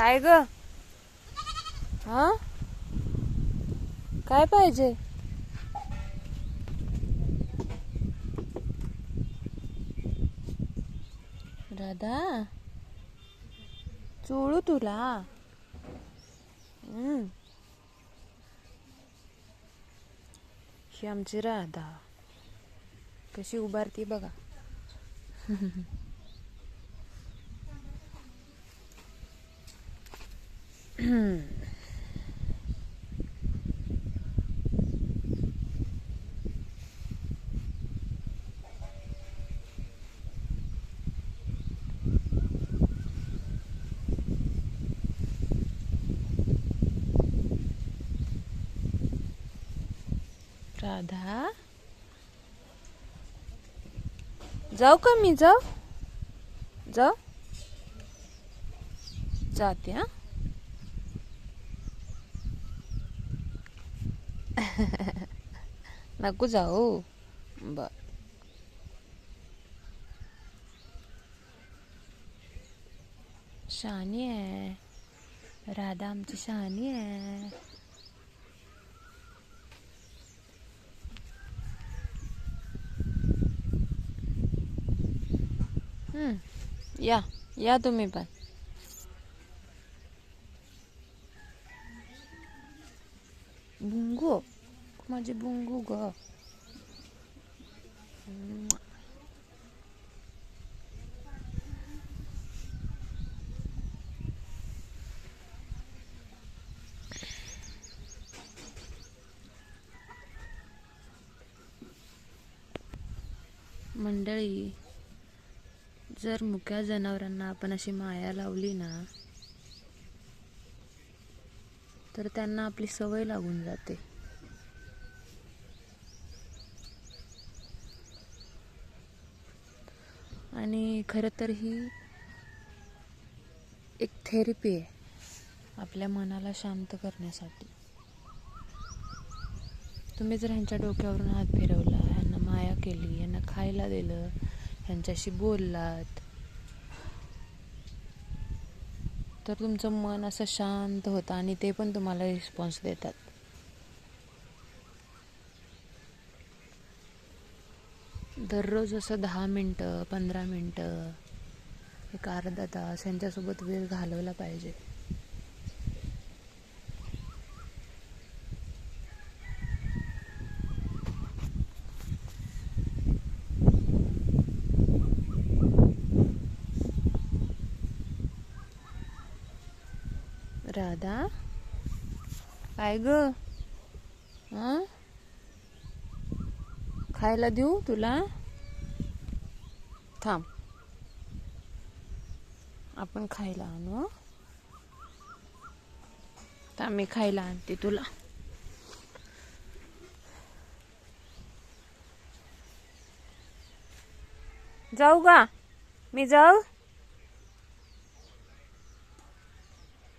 काय ग? हा? काय पाहिजे? राधा? चोळू तुला? ही आमची राधा. कशी उभारती बघा. राधा? जाऊ का मी? जाऊ. जाऊ. जाते हां? नको जाऊ बर शहाणी आहे राधा आमची शहाणी आहे हम्म. या या तुम्ही पण बुंगू माझे बुंगू ग मंडळी जर मुक्या जनावरांना आपण अशी माया लावली ना तर त्यांना आपली सवय लागून जाते. आणि खरं तर ही एक थेरपी आहे. आपल्या मनाला शांत करण्यासाठी. तुम्ही जर ह्यांच्या डोक्यावरून हात फिरवला ह्यांना माया केली ह्यांना खायला दिलं ह्यांच्याशी बोललात तर तुमचं मन असं शांत होतं आणि ते पण तुम्हाला रिस्पॉन्स देतात. दररोज असं दहा मिनटं पंधरा मिनटं एक अर्धा तास यांच्यासोबत वेळ घालवला पाहिजे. राधा? काय ग? हां? खायला देऊ? तुला? थांब. आपण खायला आणू? थांब मी खायला आणते तुला. जाऊ का मी जाऊ?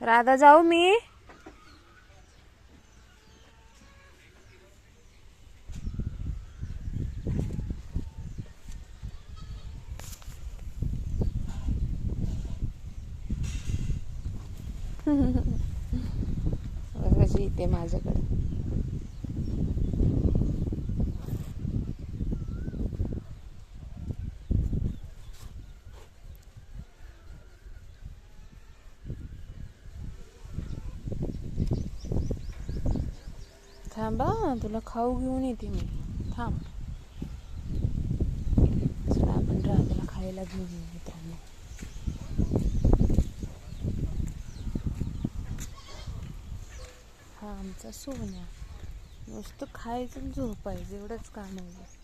राधा जाऊ मी? कशी येते माझ्याकडे. थांबा तुला खाऊ घेऊन येते मी. थांब. आपण राधाला खायला घेऊन येऊ मित्रांनो. आमचा सोन्या. नुसतं खायचं झोपायचं एवढंच काम आहे.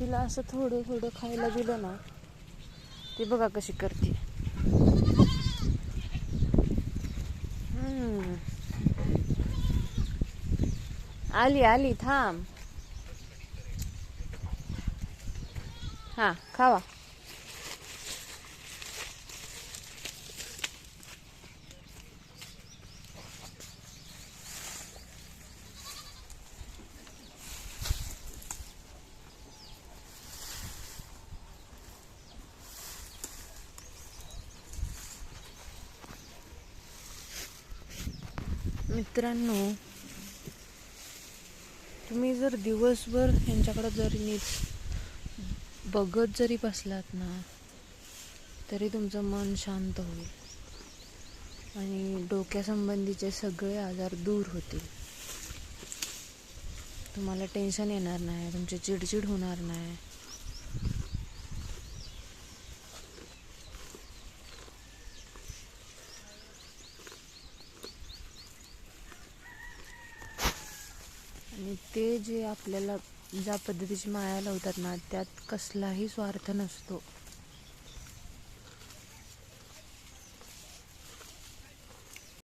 तिला असं थोडं थोडं खायला दिलं ना ती बघा कशी करते. आली आली थांब. हा खावा. मित्रांनो तुम्ही जर दिवसभर यांच्याकडं जरी नीट बघत जरी बसलात ना तरी तुमचं मन शांत होईल. आणि डोक्यासंबंधीचे सगळे आजार दूर होतील. तुम्हाला टेन्शन येणार नाही तुमची चिडचिड होणार नाही. आणि ते जे आपल्याला ज्या पद्धतीची माया लावतात ना त्यात कसलाही स्वार्थ नसतो.